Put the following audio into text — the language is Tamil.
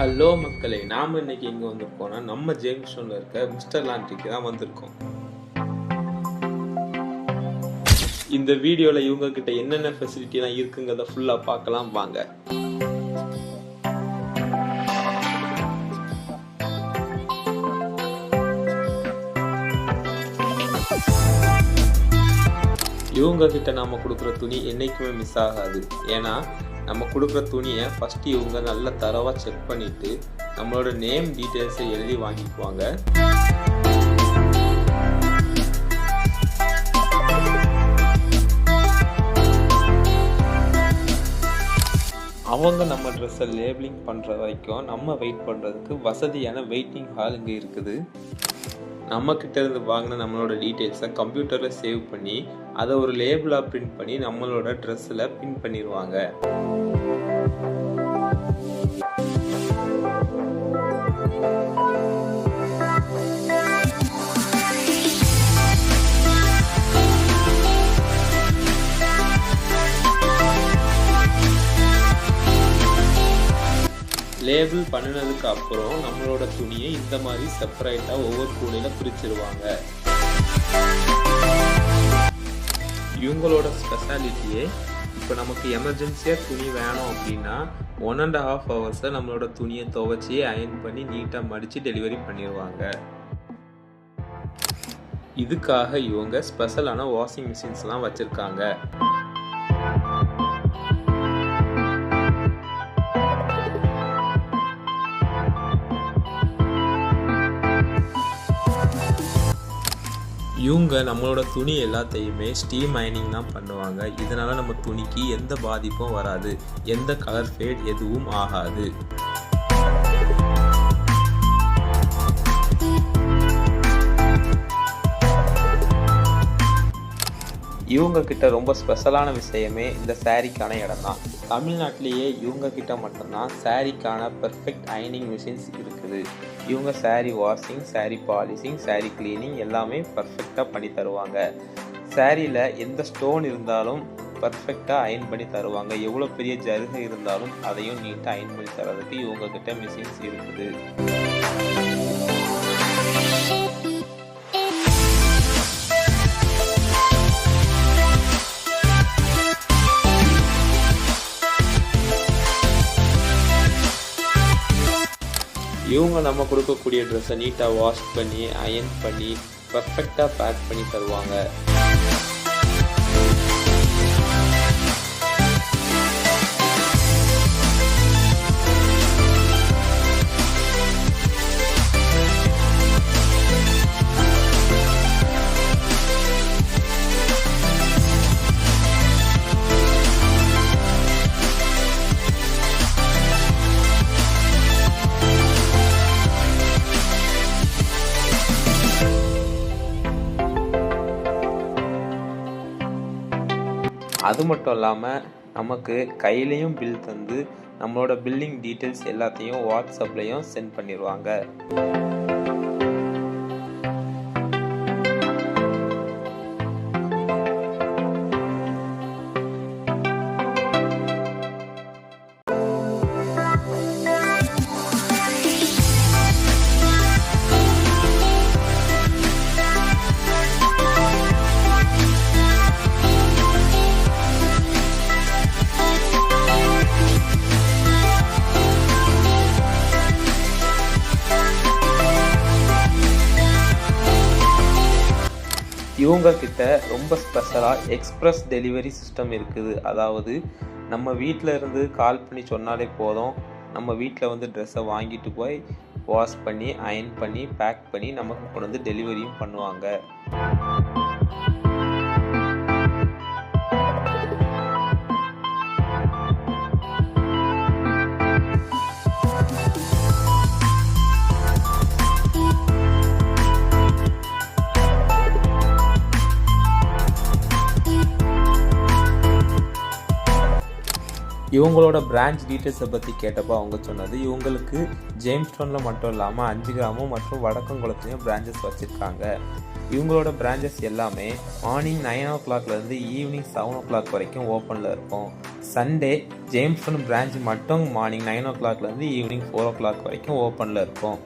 ஹலோ மக்களே நாம் இன்னைக்கு எங்கே வந்திருக்கோம்னா நம்ம ஜேம்ஸ்டோனில் இருக்க மிஸ்டர் லாண்ட்ரிக்கு தான் வந்திருக்கோம். இந்த வீடியோவில் இவங்க கிட்ட என்னென்ன ஃபெசிலிட்டிலாம் இருக்குங்கிறத ஃபுல்லாக பார்க்கலாம் வாங்க. இவங்க கிட்ட நாம கொடுக்குற துணி என்னைக்குமே மிஸ் ஆகாது. ஏன்னா நம்ம கொடுக்குற துணியை ஃபஸ்ட்டு இவங்க நல்ல தரவாக செக் பண்ணிவிட்டு நம்மளோட நேம் டீட்டெயில்ஸை எழுதி வாங்கிக்குவாங்க. அவங்க நம்ம ட்ரெஸ்ஸை லேபிளிங் பண்ணுற வரைக்கும் நம்ம வெயிட் பண்ணுறதுக்கு வசதியான வெயிட்டிங் ஹால் இங்கே இருக்குது. நம்மக்கிட்டேருந்து வாங்கின நம்மளோட டீட்டெயில்ஸை கம்ப்யூட்டரில் சேவ் பண்ணி அதை ஒரு லேபிளாக பிரிண்ட் பண்ணி நம்மளோட ட்ரெஸ்ஸில் பின் பண்ணிடுவாங்க லேபிள் பண்ணினதுக்கு அப்புறம் நம்மளோட துணியை இந்த மாதிரி செப்பரேட்டாக ஒவ்வொரு கூடையில் பிரிச்சிருவாங்க. இவங்களோட ஸ்பெஷாலிட்டியே இப்போ நமக்கு எமர்ஜென்சியாக துணி வேணும் அப்படின்னா ஒன் அண்ட் ஹாஃப் ஹவர்ஸில் நம்மளோட துணியை துவைச்சி அயன் பண்ணி நீட்டாக மடித்து டெலிவரி பண்ணிடுவாங்க இதுக்காக இவங்க ஸ்பெஷலான வாஷிங் மிஷின்ஸ்லாம் வச்சுருக்காங்க. இவங்க நம்மளோட துணி எல்லாத்தையுமே ஸ்டீம் அயனிங் தான் பண்ணுவாங்க. இதனால் நம்ம துணிக்கு எந்த பாதிப்பும் வராது. எந்த கலர் ஃபேட் எதுவும் ஆகாது. இவங்க கிட்ட ரொம்ப ஸ்பெஷலான விஷயமே இந்த சாரிக்கான இடம் தான். தமிழ்நாட்டிலேயே இவங்க கிட்ட மட்டும்தான் சாரீக்கான பெர்ஃபெக்ட் அயனிங் மிஷின்ஸ் இருக்குது. இவங்க saree washing saree polishing saree cleaning எல்லாமே பர்ஃபெக்டாக பண்ணி தருவாங்க. சாரியில் எந்த ஸ்டோன் இருந்தாலும் பர்ஃபெக்டாக அயன் பண்ணி தருவாங்க. எவ்வளோ பெரிய ஜருகை இருந்தாலும் அதையும் நீட்டாக அயன் பண்ணி தரதுக்கு இவங்க கிட்ட மிஷின்ஸ் இருக்குது. இவங்க நம்ம கொடுக்கக்கூடிய ட்ரெஸ்ஸை நீட்டாக வாஷ் பண்ணி அயன் பண்ணி பர்ஃபெக்டாக பேக் பண்ணி தருவாங்க. அது மட்டும் இல்லாமல் நமக்கு கையிலையும் பில் தந்து நம்மளோட பில்லிங் டீட்டெயில்ஸ் எல்லாத்தையும் வாட்ஸ்அப்லேயும் சென்ட் பண்ணிடுவாங்க இவங்க கிட்ட ரொம்ப ஸ்பெஷலாக எக்ஸ்ப்ரெஸ் டெலிவரி சிஸ்டம் இருக்குது. அதாவது நம்ம வீட்டில் இருந்து கால் பண்ணி சொன்னாலே போதும். நம்ம வீட்டில் வந்து ட்ரெஸ்ஸை வாங்கிட்டு போய் வாஷ் பண்ணி அயன் பண்ணி பேக் பண்ணி நமக்கு கொண்டு வந்து டெலிவரியும் பண்ணுவாங்க. இவங்களோட பிரான்ச் டீட்டெயில்ஸை பற்றி கேட்டப்போ அவங்க சொன்னது இவங்களுக்கு ஜேம்ஸ்டோனில் மட்டும் இல்லாமல் அஞ்சு கிராமம் மற்றும் வடக்கங்குளத்துலேயும் பிரான்ச்சஸ் வச்சுருக்காங்க. இவங்களோட பிரான்ச்சஸ் எல்லாமே மார்னிங் நைன் ஓ கிளாக்லேருந்து ஈவினிங் செவன் ஓ கிளாக் வரைக்கும் ஓப்பனில் இருக்கும். சண்டே ஜேம்ஸ்டோன் பிரான்ச் மட்டும் மார்னிங் நைன் ஓ கிளாக்லேருந்து ஈவினிங் ஃபோர் ஓ கிளாக் வரைக்கும் ஓப்பனில் இருக்கும்.